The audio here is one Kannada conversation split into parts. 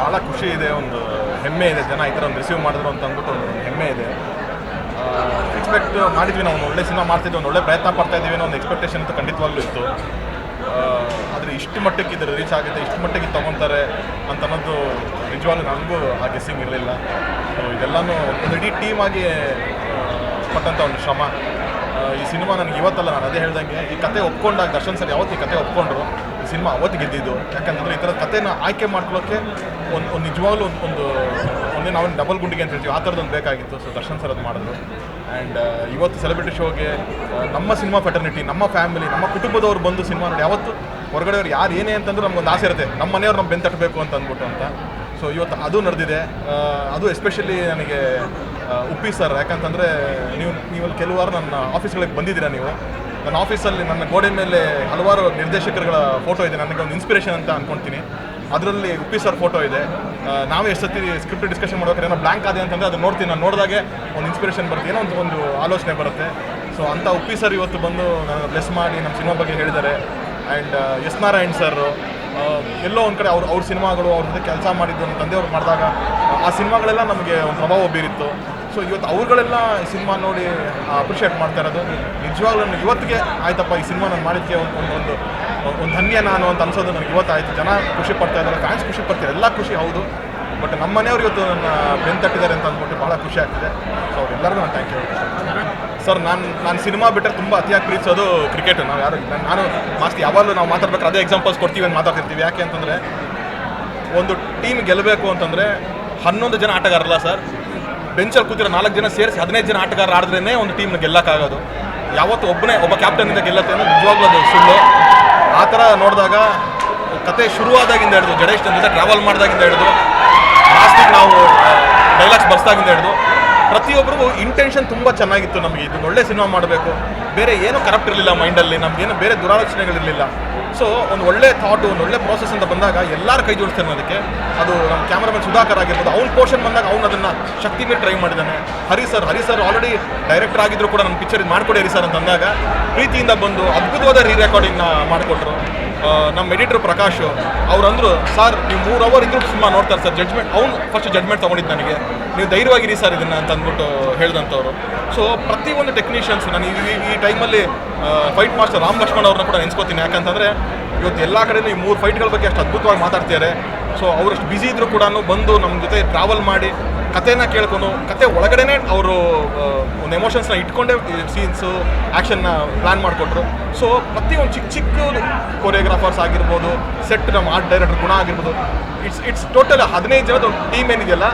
ಭಾಳ ಖುಷಿ ಇದೆ, ಒಂದು ಹೆಮ್ಮೆ ಇದೆ. ಜನ ಈ ಥರ ಒಂದು ರಿಸೀವ್ ಮಾಡಿದ್ರು ಅಂತ ಅಂದ್ಬಿಟ್ಟು ಒಂದು ಹೆಮ್ಮೆ ಇದೆ. ಎಕ್ಸ್ಪೆಕ್ಟ್ ಮಾಡಿದ್ವಿ ನಾವು, ಒಂದು ಒಳ್ಳೆ ಸಿನಿಮಾ ಮಾಡ್ತಿದ್ವಿ, ಒಂದು ಒಳ್ಳೆ ಪ್ರಯತ್ನ ಪಡ್ತಾ ಇದ್ದೀವಿ ಅನ್ನೋ ಒಂದು ಎಕ್ಸ್ಪೆಕ್ಟೇಷನ್ ಅಂತ ಖಂಡಿತವಾಗ್ಲೂ ಇತ್ತು. ಆದರೆ ಇಷ್ಟು ಮಟ್ಟಕ್ಕೆ ಇದ್ರೆ ರೀಚ್ ಆಗುತ್ತೆ, ಇಷ್ಟು ಮಟ್ಟಿಗೆ ತೊಗೊತಾರೆ ಅಂತ ಅನ್ನೋದು ನಿಜವಾಗ್ಲೂ ನನಗೂ ಆ ಗೆಸ್ಸಿಂಗ್ ಇರಲಿಲ್ಲ. ಸೊ ಇದೆಲ್ಲನೂ ಒಂದು ಇಡೀ ಟೀಮ್ ಆಗಿ ಪಟ್ಟಂಥ ಒಂದು ಶ್ರಮ. ಈ ಸಿನಿಮಾ ನನಗೆ ಇವತ್ತಲ್ಲ, ನಾನು ಅದೇ ಹೇಳ್ದಂಗೆ, ಈ ಕತೆ ಒಪ್ಕೊಂಡಾಗ, ದರ್ಶನ್ ಸರ್ ಯಾವತ್ತು ಈ ಕತೆ ಒಪ್ಕೊಂಡ್ರು ಸಿನಿಮಾ ಅವತ್ತು ಗೆದ್ದಿದ್ದು. ಯಾಕಂತಂದರೆ ಈ ಥರ ಕಥೆನ ಆಯ್ಕೆ ಮಾಡ್ಕೊಳ್ಳೋಕ್ಕೆ ಒಂದು ಒಂದು ನಿಜವಾಗ್ಲೂ ಒಂದು ಒಂದು ಒಂದೇ ನಾವು ಡಬಲ್ ಗುಂಡಿಗೆ ಅಂತ ಹೇಳ್ತೀವಿ. ಆ ಥರದೊಂದು ಬೇಕಾಗಿತ್ತು. ಸೊ ದರ್ಶನ್ ಸರ್ ಅದು ಮಾಡಿದ್ರು. ಆ್ಯಂಡ್ ಇವತ್ತು ಸೆಲೆಬ್ರಿಟಿ ಶೋಗೆ ನಮ್ಮ ಸಿನಿಮಾ ಫೆಟರ್ನಿಟಿ ನಮ್ಮ ಫ್ಯಾಮಿಲಿ ನಮ್ಮ ಕುಟುಂಬದವ್ರು ಬಂದು ಸಿನಿಮಾ ನೋಡಿ, ಯಾವತ್ತು ಹೊರಗಡೆಯವ್ರು ಯಾರು ಏನೇ ಅಂತಂದ್ರೆ ನಮ್ಗೊಂದು ಆಸೆ ಇರುತ್ತೆ. ನಮ್ಮ ಮನೆಯವ್ರು ನಮ್ಮ ಬೆಂತಟ್ಟಬೇಕು ಅಂತ ಅಂದ್ಬಿಟ್ಟು ಅಂತ. ಸೊ ಇವತ್ತು ಅದು ನಡೆದಿದೆ. ಅದು ಎಸ್ಪೆಷಲಿ ನನಗೆ ಉಪ್ಪಿ ಸರ್ ಯಾಕಂತಂದರೆ ನೀವು ನೀವಲ್ಲಿ ಕೆಲವಾರು ನನ್ನ ಆಫೀಸ್ಗಳಿಗೆ ಬಂದಿದ್ದೀರಾ ನೀವು? ನನ್ನ ಆಫೀಸಲ್ಲಿ ನನ್ನ ಗೋಡೆ ಮೇಲೆ ಹಲವಾರು ನಿರ್ದೇಶಕರುಗಳ ಫೋಟೋ ಇದೆ. ನನಗೆ ಒಂದು ಇನ್ಸ್ಪಿರೇಷನ್ ಅಂತ ಅನ್ಕೊಂತೀನಿ. ಅದರಲ್ಲಿ ಉಪ್ಪಿ ಸರ್ ಫೋಟೋ ಇದೆ. ನಾವೇ ಎಷ್ಟು ಸತಿ ಸ್ಕ್ರಿಪ್ಟ್ ಡಿಸ್ಕಷನ್ ಮಾಡ್ಬೇಕಾದ್ರೆ ಏನೋ ಬ್ಲ್ಯಾಂಕ್ ಆದೆ ಅಂತಂದರೆ ಅದು ನೋಡ್ತೀನಿ. ನಾನು ನೋಡಿದಾಗೆ ಒಂದು ಇನ್ಸ್ಪಿರೇಷನ್ ಬರುತ್ತೆ. ಏನೋ ಒಂದು ಒಂದು ಆಲೋಚನೆ ಬರುತ್ತೆ. ಸೊ ಅಂಥ ಉಪ್ಪಿ ಸರ್ ಇವತ್ತು ಬಂದು ನಾನು ಬ್ಲೆಸ್ ಮಾಡಿ ನಮ್ಮ ಸಿನಿಮಾ ಬಗ್ಗೆ ಹೇಳಿದ್ದಾರೆ. ಆ್ಯಂಡ್ ಎಸ್ ನಾರಾಯಣ್ ಸರ್ ಎಲ್ಲೋ ಒಂದು ಕಡೆ ಅವ್ರು ಅವ್ರ ಸಿನಿಮಾಗಳು, ಅವ್ರ ಜೊತೆ ಕೆಲಸ ಮಾಡಿದ್ದು ನಮ್ಮ ತಂದೆಯವ್ರು ಮಾಡಿದಾಗ, ಆ ಸಿನಿಮಾಗಳೆಲ್ಲ ನಮಗೆ ಒಂದು ಪ್ರಭಾವ ಬೀರಿತ್ತು. ಸೊ ಇವತ್ತು ಅವ್ರುಗಳೆಲ್ಲ ಈ ಸಿನಿಮಾ ನೋಡಿ ಅಪ್ರಿಷಿಯೇಟ್ ಮಾಡ್ತಾ ಇರೋದು. ನಿಜವಾಗ್ಲೂ ಇವತ್ತಿಗೆ ಆಯ್ತಪ್ಪ ಈ ಸಿನಿಮಾ ನಾನು ಮಾಡಿದ್ದಕ್ಕೆ ಒಂದು ಒಂದು ಒಂದು ಒಂದು ಧನ್ಯ ನಾನು ಅಂತ ಅನ್ಸೋದು ನನಗೆ ಇವತ್ತಾಯ್ತು ಜನ ಖುಷಿ ಪಡ್ತಾ ಇದ್ದಾರೆ ಫ್ಯಾನ್ಸ್ ಖುಷಿ ಪಡ್ತಾರೆ, ಎಲ್ಲ ಖುಷಿ ಹೌದು. ಬಟ್ ನಮ್ಮ ಮನೆಯವ್ರು ಇವತ್ತು ನನ್ನ ಬೆನ್ ತಟ್ಟಿದ್ದಾರೆ ಅಂತ ಅಂದ್ಬಿಟ್ಟು ಭಾಳ ಖುಷಿ ಆಗ್ತಿದೆ. ಸೊ ಅವ್ರೆಲ್ಲರಿಗೂ ನಾನು ಥ್ಯಾಂಕ್ ಯು ಸರ್, ನಾನು ನಾನು ಸಿನಿಮಾ ಬಿಟ್ಟರೆ ತುಂಬ ಅತಿಯಾಗಿ ಪ್ರೀತಿಸೋದು ಕ್ರಿಕೆಟ್ ನಾವು ಯಾರು ನಾನು- ಮಾಸ್ತಿ ಯಾವಾಗಲೂ ನಾವು ಮಾತಾಡ್ಬೇಕು ಅದೇ ಎಕ್ಸಾಂಪಲ್ಸ್ ಕೊಡ್ತೀವಿ ಅಂತ ಮಾತಾಡ್ತಿರ್ತೀವಿ. ಯಾಕೆ ಅಂತಂದರೆ ಒಂದು ಟೀಮ್ ಗೆಲ್ಲಬೇಕು ಅಂತಂದರೆ ಹನ್ನೊಂದು ಜನ ಆಟಗಾರಲ್ಲ ಸರ್. ಬೆಂಚಲ್ಲಿ ಕೂತಿರೋ ನಾಲ್ಕು ಜನ ಸೇರಿಸಿ ಹದಿನೈದು ಜನ ಆಟಗಾರ ಆಡಿದ್ರೇ ಒಂದು ಟೀಮ್ನ ಗೆಲ್ಲಕ್ಕಾಗೋದು. ಯಾವತ್ತು ಒಬ್ಬನೇ ಒಬ್ಬ ಕ್ಯಾಪ್ಟನ್ನಿಂದ ಗೆಲ್ಲತ್ತೆ ಅಂದರೆ ನಿಜವಾಗ್ಲೂ ಅದು ಸುಳ್ಳು. ಆ ಥರ ನೋಡಿದಾಗ ಕತೆ ಶುರುವಾದಾಗಿಂದ ಹಿಡಿದು ಜಡೇಶ್ ಜೊತೆ ಟ್ರಾವೆಲ್ ಮಾಡಿದಾಗಿಂದ ಹಿಡಿದು ಲಾಸ್ಟಿಗೆ ನಾವು ಡೈಲಾಗ್ಸ್ ಬರ್ಸ್ದಾಗಿಂದ ಹಿಡಿದು ಪ್ರತಿಯೊಬ್ಬರಿಗೂ ಇಂಟೆನ್ಷನ್ ತುಂಬ ಚೆನ್ನಾಗಿತ್ತು ನಮಗೆ. ಇದು ಒಳ್ಳೆ ಸಿನಿಮಾ ಮಾಡಬೇಕು. ಬೇರೆ ಏನೂ ಕರಪ್ಟ್ ಇರಲಿಲ್ಲ ಮೈಂಡಲ್ಲಿ. ನಮಗೇನು ಬೇರೆ ದುರಾಲೋಚನೆಗಳಿರಲಿಲ್ಲ ಸೊ ಒಂದು ಒಳ್ಳೆ ಥಾಟು ಒಂದು ಒಳ್ಳೆ ಪ್ರೋಸೆಸ್ ಅಂತ ಬಂದಾಗ ಎಲ್ಲರೂ ಕೈ ಜೋಡಿಸ್ತಾರೆ ಅದಕ್ಕೆ ಅದು ನಮ್ಮ ಕ್ಯಾಮ್ರಾಮನ್ ಸುಧಾಕರ್ ಆಗಿರ್ಬೋದು. ಅವ್ನ ಪೋರ್ಷನ್ ಬಂದಾಗ ಅವ್ನು ಅದನ್ನು ಶಕ್ತಿ ಮೀರಿ ಟ್ರೈ ಮಾಡಿದ್ದಾನೆ. Hari sir Hari sir already director ಆಗಿದ್ರು ಕೂಡ ನಮ್ಮ ಪಿಕ್ಚರ್ ಮಾಡ್ಕೊಡಿ ಹರಿ ಸರ್ ಅಂತಂದಾಗ ಪ್ರೀತಿಯಿಂದ ಬಂದು ಅದ್ಭುತವಾದ ರೀ ರೆಕಾರ್ಡಿಂಗ್ನ ಮಾಡಿಕೊಟ್ರು. ನಮ್ಮ ಎಡಿಟರ್ ಪ್ರಕಾಶ್ ಅವ್ರು ಅಂದರು ಸರ್ ನೀವು ಮೂರು ಅವರ್ ಇದ್ರೂ ಸಿನಿಮಾ ನೋಡ್ತಾರೆ ಸರ್ ಜಡ್ಜ್ಮೆಂಟ್ ಅವ್ನು ಫಸ್ಟ್ ಜಡ್ಜ್ಮೆಂಟ್ ತೊಗೊಂಡಿದ್ದು ನನಗೆ. ನೀವು ಧೈರ್ಯವಾಗಿರಿ ಸರ್ ಇದನ್ನು ಅಂತ ಅಂದ್ಬಿಟ್ಟು ಹೇಳಿದಂಥವ್ರು ಸೊ ಪ್ರತಿಯೊಂದು ಟೆಕ್ನಿಷಿಯನ್ಸ್ ನಾನು ಈ, ಈ- ಈ ಟೈಮಲ್ಲಿ ಫೈಟ್ ಮಾಸ್ಟರ್ ರಾಮ್ ಲಕ್ಷ್ಮಣ್ ಅವ್ರನ್ನ ಕೂಡ ನೆನೆಸ್ಕೋತೀನಿ. ಯಾಕಂತಂದರೆ, ಇವತ್ತು ಎಲ್ಲ ಕಡೆಯೂ ಈ ಮೂರು ಫೈಟ್ಗಳ ಬಗ್ಗೆ ಅಷ್ಟು ಅದ್ಭುತವಾಗಿ ಮಾತಾಡ್ತಿದ್ದಾರೆ ಸೊ ಅವರಷ್ಟು ಬ್ಯುಸಿ ಇದ್ದರೂ ಕೂಡ ಬಂದು ನಮ್ಮ ಜೊತೆ ಟ್ರಾವೆಲ್ ಮಾಡಿ ಕಥೆನ ಕೇಳ್ಕೊಂಡು, ಕತೆ ಒಳಗಡೆನೆ ಅವರು ಒಂದು ಎಮೋಷನ್ಸ್ನ ಇಟ್ಕೊಂಡೇ ಸೀನ್ಸು ಆ್ಯಕ್ಷನ್ನ ಪ್ಲ್ಯಾನ್ ಮಾಡಿಕೊಟ್ರು. ಸೊ ಪ್ರತಿಯೊಂದು ಚಿಕ್ಕ ಚಿಕ್ಕ ಕೊರಿಯೋಗ್ರಾಫರ್ಸ್ ಆಗಿರ್ಬೋದು ಸೆಟ್ ನಮ್ಮ ಆರ್ಟ್ ಡೈರೆಕ್ಟರ್ ಗುಣ ಆಗಿರ್ಬೋದು ಇಟ್ಸ್ ಇಟ್ಸ್ ಟೋಟಲ್ ಹದಿನೈದು ಜನದ ಒಂದು ಟೀಮ್ ಏನಿದೆಯಲ್ಲ,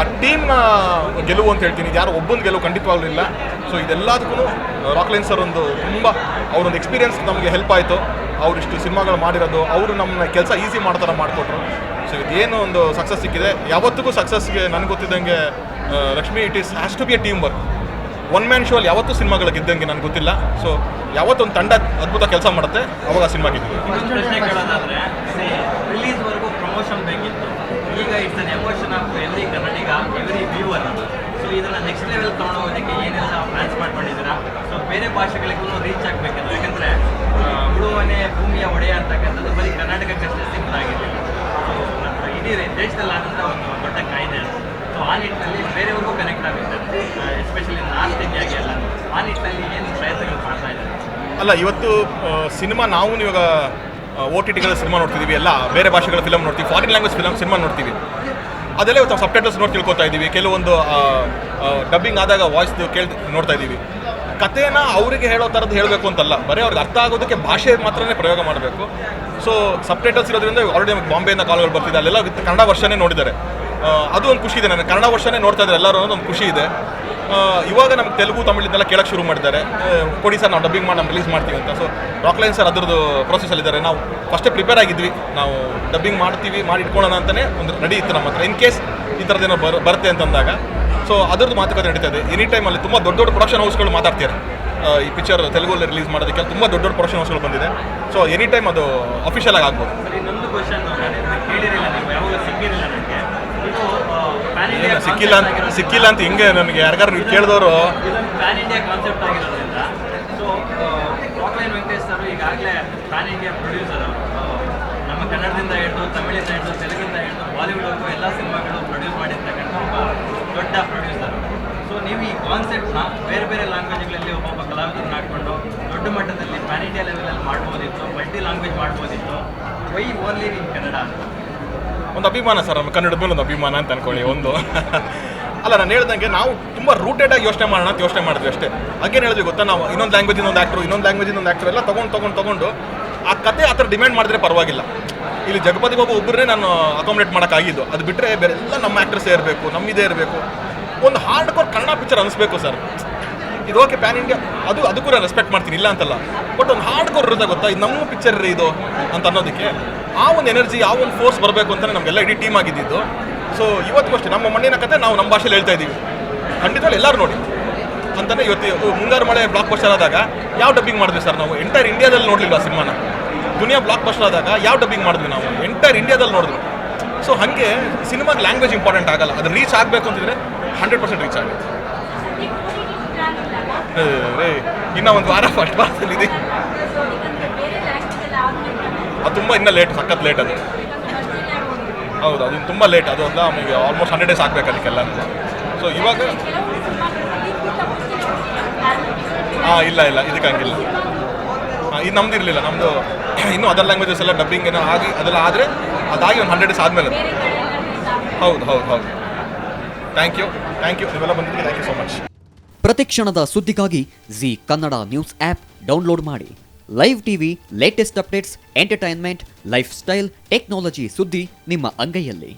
ಆ ಟೀಮ್ನ ಗೆಲುವು ಅಂತ ಹೇಳ್ತೀನಿ. ಯಾರು ಒಬ್ಬೊಂದು ಗೆಲುವು ಖಂಡಿತವಾಗ್ಲೂ ಇಲ್ಲ ಸೊ ಇದೆಲ್ಲದಕ್ಕೂ ರಾಕ್ಲೈನ್ ಸರ್ ಒಂದು ತುಂಬ ಅವರೊಂದು ಎಕ್ಸ್ಪೀರಿಯನ್ಸ್ ನಮಗೆ ಹೆಲ್ಪ್ ಆಯಿತು. ಅವರಿಷ್ಟು ಸಿನಿಮಾಗಳು ಮಾಡಿರೋದು, ಅವರು ನಮ್ಮ ಕೆಲಸ ಈಸಿ ಮಾಡ್ತಾರೆ ಮಾಡಿಕೊಟ್ರು. ಸೊ ಇದೇನು ಒಂದು ಸಕ್ಸಸ್ ಸಿಕ್ಕಿದೆ. ಯಾವತ್ತಿಗೂ ಸಕ್ಸಸ್ಗೆ ನನಗೆ ಗೊತ್ತಿದ್ದಂಗೆ Lakshmi it is has to be a team work one man show ಅಲ್ಲಿ ಯಾವತ್ತೂ ಸಿನಿಮಾಗಳು ಇದ್ದಂಗೆ ನನಗೆ ಗೊತ್ತಿಲ್ಲ. ಸೊ ಯಾವತ್ತೊಂದು ತಂಡ ಅದ್ಭುತ ಕೆಲಸ ಮಾಡುತ್ತೆ, ಅವಾಗ ಸಿನಿಮಾ ಗೆದ್ದಿದೆ ರಿಲೀಸ್ವರೆಗೂ ಪ್ರಮೋಷನ್ ಬೇಕಿತ್ತು ಈಗ it's an emotion of every Kannadiga every viewer so ಇದನ್ನ ನೆಕ್ಸ್ಟ್ ಲೆವೆಲ್ ತಗೊಂಡೋಗೋದಕ್ಕೆ ಏನೆಲ್ಲ ಪ್ಲಾನ್ಸ್ ಮಾಡ್ಕೊಂಡಿದ್ದೀರಾ? ಸೊ ಬೇರೆ ಭಾಷೆಗಳಿಗೂ ರೀಚ್ ಆಗಬೇಕಂದ್ರೆ, ಯಾಕಂದ್ರೆ ಉಳುವನೆ ಭೂಮಿಯ ಒಡೆಯ ಅಂತಕ್ಕಂಥದ್ದು ಬರೀ ಕರ್ನಾಟಕಕ್ಕಷ್ಟೇ ಸಿಂಪಲ್ ಆಗಿರಲಿಲ್ಲ ಸೊ ನಮ್ಮ ಇಡೀ ದೇಶದಲ್ಲಿ ಆದಂಥ ಒಂದು ದೊಡ್ಡ ಕಾಯ್ದೆ ಸೊ ಆ ನಿಟ್ಟಿನಲ್ಲಿ ಬೇರೆಯವ್ರಿಗೂ ಕನೆಕ್ಟ್ ಆಗುತ್ತೆ ಎಸ್ಪೆಷಲಿ ನಾರ್ತ್ ಇಂಡಿಯಾಗೆ ಎಲ್ಲ. ಆ ನಿಟ್ಟಿನಲ್ಲಿ ಏನು ಪ್ರಯತ್ನಗಳು ಮಾಡ್ತಾ ಇದ್ದಾರೆ? ಅಲ್ಲ, ಇವತ್ತು ಸಿನಿಮಾ ನಾವು ಇವಾಗ ಓ ಟಿ ಟಿಗಳ ಸಿನಿಮಾ ನೋಡ್ತಿದ್ದೀವಿ ಎಲ್ಲ ಬೇರೆ ಭಾಷೆಗಳ ಫಿಲಮ್ ನೋಡ್ತೀವಿ ಫಾರಿನ್ ಲ್ಯಾಂಗ್ವೇಜ್ ಫಿಲಮ್ ಸಿನಿಮಾ ನೋಡ್ತೀವಿ. ಅದೆಲ್ಲ ಇವತ್ತು ಸಬ್ ಟೈಟಲ್ಸ್ ನೋಡಿ ತಿಳ್ಕೊತಾ ಇದ್ದೀವಿ. ಕೆಲವೊಂದು ಡಬ್ಬಿಂಗ್ ಆದಾಗ ವಾಯ್ಸ್ ಕೇಳಿ ನೋಡ್ತಾ ಇದ್ದೀವಿ. ಕಥೆನ ಅವರಿಗೆ ಹೇಳೋ ಥರದ್ದು ಹೇಳಬೇಕು ಅಂತಲ್ಲ. ಬರೀ ಅವ್ರಿಗೆ ಅರ್ಥ ಆಗೋದಕ್ಕೆ ಭಾಷೆ ಮಾತ್ರನೇ ಪ್ರಯೋಗ ಮಾಡಬೇಕು. ಸೊ ಸಬ್ ಟೈಟಲ್ಸ್ ಇರೋದ್ರಿಂದ ಆಲ್ರೆಡಿ ನಮಗೆ ಬಾಂಬೆಯಿಂದ ಕಾಲ್ಗಳು ಬರ್ತಿದೆ. ಅಲ್ಲೆಲ್ಲ ವಿತ್ ಕನ್ನಡ ವರ್ಷನೇ ನೋಡಿದ್ದಾರೆ. ಅದು ಒಂದು ಖುಷಿ ಇದೆ ನನಗೆ. ಕನ್ನಡ ವರ್ಷನೇ ನೋಡ್ತಾ ಇದ್ದಾರೆ ಎಲ್ಲರೂ ಒಂದು ಖುಷಿ ಇದೆ. ಇವಾಗ ನಮ್ಗೆ ತೆಲುಗು, ತಮಿಳಿಂದೆಲ್ಲ ಕೇಳಕ್ಕೆ ಶುರು ಮಾಡಿದ್ದಾರೆ ಕೊಡಿ ಸರ್, ನಾವು ಡಬ್ಬಿಂಗ್ ಮಾಡಿ, ನಾವು ರಿಲೀಸ್ ಮಾಡ್ತೀವಿ ಅಂತ. ಸೊ ರಾಕ್ಲೈನ್ ಸರ್ ಅದ್ರದ್ದು ಪ್ರೊಸೆಸಲ್ಲಿದ್ದಾರೆ ನಾವು ಫಸ್ಟೇ ಪ್ರಿಪೇರ್ ಆಗಿದ್ವಿ. ನಾವು ಡಬ್ಬಿಂಗ್ ಮಾಡ್ತೀವಿ, ಮಾಡಿ ಇಟ್ಕೊಳ್ಳೋಣ ಅಂತಲೇ ಒಂದು ರೆಡಿ ಇತ್ತು ನಮ್ಮ ಹತ್ರ. ಇನ್ ಕೇಸ್ ಈ ಥರದ್ದೇನೋ ಬರ್, ಬರುತ್ತೆ ಅಂತಂದಾಗ. ಸೊ ಅದರದ್ದು ಮಾತುಕತೆ ನಡೀತಾ ಇದೆ. ಎನಿ ಟೈಮಲ್ಲಿ ತುಂಬ ದೊಡ್ಡ ದೊಡ್ಡ ಪ್ರೊಡಕ್ಷನ್ ಹೌಸ್ಗಳು ಮಾತಾಡ್ತಾರೆ. ಈ ಪಿಕ್ಚರ್ ತೆಲುಗಲ್ಲಿ ರಿಲೀಸ್ ಮಾಡೋದಕ್ಕೆ ತುಂಬ ದೊಡ್ಡ ದೊಡ್ಡ ಪ್ರೊಡಕ್ಷನ್ ಹೌಸ್ಗಳು ಬಂದಿದೆ. ಸೊ ಎನಿ ಟೈಮ್ ಅದು ಅಫಿಷಿಯಲ್ ಆಗಿ ಆಗ್ಬೋದು. ಸರ್ ಇನ್ನೊಂದು ಕ್ವಶನ್ ಕೇಳಿರಲಿಲ್ಲ ನೀವು ಯಾವಾಗ ಸಿಕ್ಕಿರಲಿಲ್ಲ ನನಗೆ. ಈಗಾಗಲೇ ಪ್ಯಾನ್ ಇಂಡಿಯಾ ತೆಲುಗಿಂದ ಹಿಡಿದು ಬಾಲಿವುಡ್ ಎಲ್ಲ ಅಂತ ದೊಡ್ಡ ಪ್ರೊಡ್ಯೂಸರ್. ಸೊ ನೀವು ಈ ಕಾನ್ಸೆಪ್ಟ್ನ ಬೇರೆ ಬೇರೆ ಲ್ಯಾಂಗ್ವೇಜ್ಗಳಲ್ಲಿ ಒಬ್ಬೊಬ್ಬ ಕಲಾವಿದರನ್ನ ಹಾಕ್ಕೊಂಡು ದೊಡ್ಡ ಮಟ್ಟದಲ್ಲಿ ಪ್ಯಾನ್ ಇಂಡಿಯಾ ಲೆವೆಲಲ್ಲಿ ಮಾಡ್ಬೋದಿತ್ತು ಮಲ್ಟಿ ಲ್ಯಾಂಗ್ವೇಜ್ ಮಾಡ್ಬೋದಿತ್ತು ವೈ ಓನ್ಲಿ ಇನ್ ಕನ್ನಡ ಒಂದು ಅಭಿಮಾನ ಸರ್, ನಮ್ಮ ಕನ್ನಡದ ಮೇಲೆ ಒಂದು ಅಭಿಮಾನ ಅಂತ ಅನ್ಕೊಳ್ಳಿ, ಒಂದು. ಅಲ್ಲ, ನಾನು ಹೇಳ್ದಂಗೆ ನಾವು ತುಂಬ ರೂಟೆಡ್ ಆಗಿ ಯೋಚನೆ ಮಾಡೋಣ ಅಂತ ಯೋಚನೆ ಮಾಡಿದ್ವಿ ಅಷ್ಟೇ. ಅಗೇನ್ ಹೇಳಿದ್ವಿ ಗೊತ್ತಾ? ನಾವು ಇನ್ನೊಂದು ಲ್ಯಾಂಗ್ವೇಜ್ ಇನ್ನೊಂದು ಆ್ಯಕ್ಟ್ರು ಇನ್ನೊಂದು ಲ್ಯಾಂಗ್ವೇಜ್ ಇನ್ನೊಂದು ಆ್ಯಕ್ಟ್ರು ಎಲ್ಲ ತೊಗೊಂಡು ತೊಗೊಂಡು ತೊಗೊಂಡು ಆ ಕತೆ ಆ ಥರ ಡಿಮ್ಯಾಂಡ್ ಮಾಡಿದ್ರೆ ಪರವಾಗಿಲ್ಲ. ಇಲ್ಲಿ ಜಗಪತಿ ಬಾಬು ಒಬ್ಬರೇ ನಾನು ಅಕಾಮಿಡೇಟ್ ಮಾಡೋಕ್ಕಾಗಿದ್ದು. ಅದು ಬಿಟ್ಟರೆ ಬೇರೆ ಎಲ್ಲ ನಮ್ಮ ಆ್ಯಕ್ಟ್ರಸ್ಸೇ ಇರಬೇಕು ನಮ್ಮಿದೇ ಇರಬೇಕು. ಒಂದು ಹಾರ್ಡ್ ಕೋರ್ ಕನ್ನಡ ಪಿಕ್ಚರ್ ಅನಿಸ್ಬೇಕು ಸರ್. ಇದು ಓಕೆ ಪ್ಯಾನ್ ಇಂಡಿಯಾ ಅದು ಅದಕ್ಕೂ ನಾನು ರೆಸ್ಪೆಕ್ಟ್ ಮಾಡ್ತೀನಿ, ಇಲ್ಲ ಅಂತಲ್ಲ. ಬಟ್ ಒಂದು ಹಾರ್ಡ್ ಕೋರ್ ಇರುತ್ತೆ ಗೊತ್ತಾ? ಇದು ನಮ್ಮ ಪಿಕ್ಚರ್ ರೀ ಇದು ಅಂತ ಅನ್ನೋದಕ್ಕೆ. ಆ ಒಂದು ಎನರ್ಜಿ ಆ ಒಂದು ಫೋರ್ಸ್ ಬರಬೇಕು ಅಂತಲೇ ನಮಗೆಲ್ಲ ಇಡೀ ಟೀಮ್ ಆಗಿದ್ದಿದ್ದು ಸೊ ಇವತ್ತಿಗೂ ಅಷ್ಟೇ, ನಮ್ಮ ಮಣ್ಣಿನ ಕತೆ ನಾವು ನಮ್ಮ ಭಾಷೆಯಲ್ಲಿ ಹೇಳ್ತಾ ಇದ್ದೀವಿ. ಖಂಡಿತವಾಗಿ ಎಲ್ಲರೂ ನೋಡಿ. ಅಂತಲೇ ಇವತ್ತು ಮುಂಗಾರು ಮಳೆ ಬ್ಲಾಕ್ ಬಸ್ಟರ್ ಆದಾಗ ಯಾವ ಡಬ್ಬಿಂಗ್ ಮಾಡಿದ್ವಿ ಸರ್ ನಾವು? ಎಂಟೈರ್ ಇಂಡಿಯಾದಲ್ಲಿ ನೋಡಲಿಲ್ಲ ಸಿನಿಮಾನ? ದುನಿಯಾ ಬ್ಲಾಕ್ ಬಸ್ಟರ್ ಆದಾಗ ಯಾವ ಡಬ್ಬಿಂಗ್ ಮಾಡಿದ್ವಿ ನಾವು? ಎಂಟೈರ್ ಇಂಡಿಯಾದಲ್ಲಿ ನೋಡಿದ್ವಿ. ಸೊ ಹಾಗೆ ಸಿನಿಮಾಗೆ ಲ್ಯಾಂಗ್ವೇಜ್ ಇಂಪಾರ್ಟೆಂಟ್ ಆಗಲ್ಲ. ಅದು ರೀಚ್ ಆಗಬೇಕು ಅಂತಿದ್ರೆ ಹಂಡ್ರೆಡ್ ಪರ್ಸೆಂಟ್ ರೀಚ್ ಆಗುತ್ತೆ. ಇನ್ನ ಒಂದು ವಾರ ಫಸ್ಟ್ ಬಾರ್ಸಲ್ಲಿದೆ ಅದು ತುಂಬ ಇನ್ನೂ ಲೇಟ್ ಸಖತ್ ಲೇಟ್ ಅದು. ಹೌದು, ಅದು ತುಂಬ ಲೇಟ್ ಅದು ಅಂದ್ರೆ ನಮಗೆ ಆಲ್ಮೋಸ್ಟ್ ಹಂಡ್ರೆಡ್ ಡೇಸ್ ಆಗಬೇಕು ಅದಕ್ಕೆಲ್ಲ. ಸೊ ಇವಾಗ ಹಾಂ ಇಲ್ಲ ಇಲ್ಲ, ಇದಕ್ಕೆ ಹಂಗಿಲ್ಲ. ಇದು ನಮ್ದು ಇರಲಿಲ್ಲ ನಮ್ಮದು ಇನ್ನೂ ಅದರ್ ಲ್ಯಾಂಗ್ವೇಜಸ್ ಎಲ್ಲ ಡಬ್ಬಿಂಗ್ ಏನೋ ಆಗಿ, ಅದೆಲ್ಲ ಆದರೆ ಅದಾಗಿ ಒಂದು ಹಂಡ್ರೆಡ್ ಡೇಸ್ ಆದಮೇಲೆ ಹೌದು ಹೌದು ಹೌದು. ಥ್ಯಾಂಕ್ ಯು ಥ್ಯಾಂಕ್ ಯು ನೀವೆಲ್ಲ ಬಂದಿದ್ದೀರಿ ಥ್ಯಾಂಕ್ ಯು ಸೊ ಮಚ್ ಪ್ರತಿಕ್ಷಣದ ಸುದ್ದಿಗಾಗಿ Zee Kannada news app download ಮಾಡಿ. Live TV latest updates entertainment lifestyle technology ಸುದ್ದಿ ನಿಮ್ಮ ಅಂಗೈಯಲ್ಲಿ.